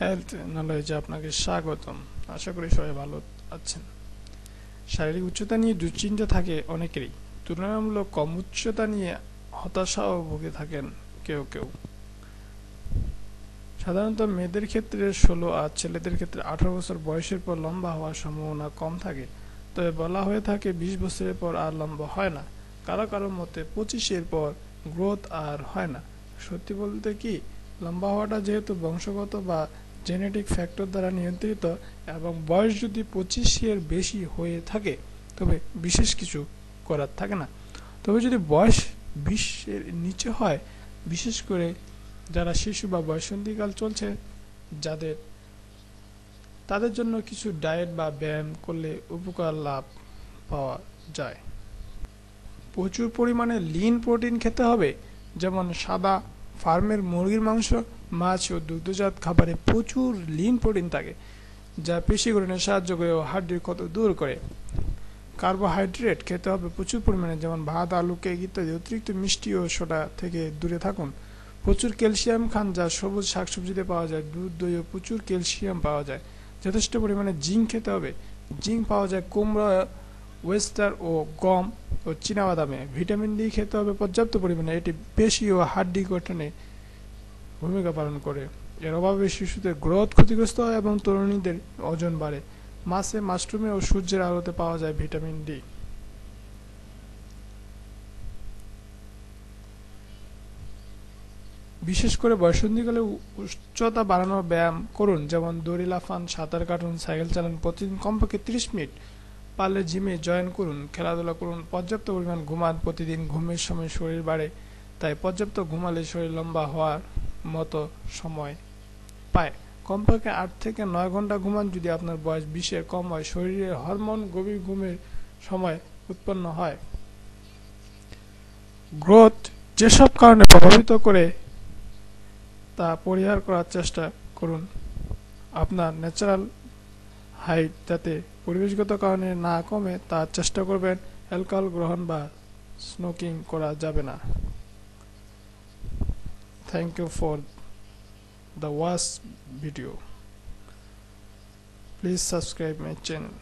Health নলেজে আপনাকে স্বাগতম। আশা করি সবাই ভালো আছেন। শারীরিক উচ্চতা নিয়ে দুশ্চিন্তা থাকে অনেকেরই। তুলনামূলক কম উচ্চতা নিয়ে হতাশাও ভুগে থাকেন কেউ কেউ। সাধারণত মেয়েদের ক্ষেত্রে ষোলো আর ছেলেদের ক্ষেত্রে আঠারো বছর বয়সের পর লম্বা হওয়ার সম্ভাবনা কম থাকে। তবে বলা হয়ে থাকে বিশ বছরের পর আর লম্বা হয় না। কারও কারও মতে পঁচিশের পর গ্রোথ আর হয় না। সত্যি বলতে কি, লম্বা হওয়াটা যেহেতু বংশগত বা জেনেটিক ফ্যাক্টর দ্বারা নিয়ন্ত্রিত এবং বয়স যদি পঁচিশের বেশি হয়ে থাকে, তবে বিশেষ কিছু করার থাকে না। তবে যদি বয়স বিশের নিচে হয়, বিশেষ করে যারা শিশু বা বয়সন্ধিকাল চলছে, যাদের, তাদের জন্য কিছু ডায়েট বা ব্যায়াম করলে উপকার লাভ পাওয়া যায়। প্রচুর পরিমাণে লিন প্রোটিন খেতে হবে, যেমন সাদা ফার্মের মুরগির মাংস মাছ ও দুগ্ধজাত খাবারে প্রচুর লিন প্রোটিন থাকে, যা পেশি গঠনে সাহায্য করে ও হাড্ডির ক্ষত দূর করে। কার্বোহাইড্রেট খেতে হবে প্রচুর পরিমাণে, যেমন ভাত, আলু, কেক ইত্যাদি অতিরিক্ত মিষ্টি ও সোডা থেকে দূরে থাকুন। প্রচুর ক্যালসিয়াম খান যা সবুজ শাকসবজিতে পাওয়া যায়, দুধ, দই ও প্রচুর ক্যালসিয়াম পাওয়া যায়। যথেষ্ট পরিমাণে জিঙ্ক খেতে হবে। জিঙ্ক পাওয়া যায় কুমড়া, ওয়েস্টার ও গম ও চীনাবাদামে। ভিটামিন ডি খেতে হবে পর্যাপ্ত পরিমাণে, এটি পেশি ও হাড্ডি গঠনে ভূমিকা পালন করে। এর অভাবে শিশুদের গ্রোথ ক্ষতিগ্রস্ত হয় এবং তরুণীদের ওজন বাড়ে। মাছে, মাশরুমে ও সূর্যের আলোতে পাওয়া যায় ভিটামিন ডি। বিশেষ করে বয়সন্ধিকালে উচ্চতা বাড়ানোর ব্যায়াম করুন, যেমন দড়ি লাফান, সাঁতার কাটুন, সাইকেল চালান, প্রতিদিন কমপক্ষে তিরিশ মিনিট পারলে জিমে জয়েন করুন, খেলাধুলা করুন, পর্যাপ্ত পরিমাণ ঘুমান, প্রতিদিন ঘুমের সময় শরীর বাড়ে, তাই পর্যাপ্ত ঘুমালে শরীর লম্বা হওয়ার মতো সময় পায়। কমপক্ষে আট থেকে নয় ঘণ্টা ঘুমান যদি আপনার বয়স বিশের কম হয় শরীরের হরমোন গভীর ঘুমের সময় উৎপন্ন হয়। গ্রোথ যেসব কারণে প্রভাবিত করে তা পরিহার করার চেষ্টা করুন। আপনার ন্যাচারাল হাইট যাতে পরিবেশগত কারণে না কমে, তা চেষ্টা করবেন। অ্যালকোহল গ্রহণ বা স্মোকিং করা যাবে না। thank you for the watch video. Please subscribe my channel.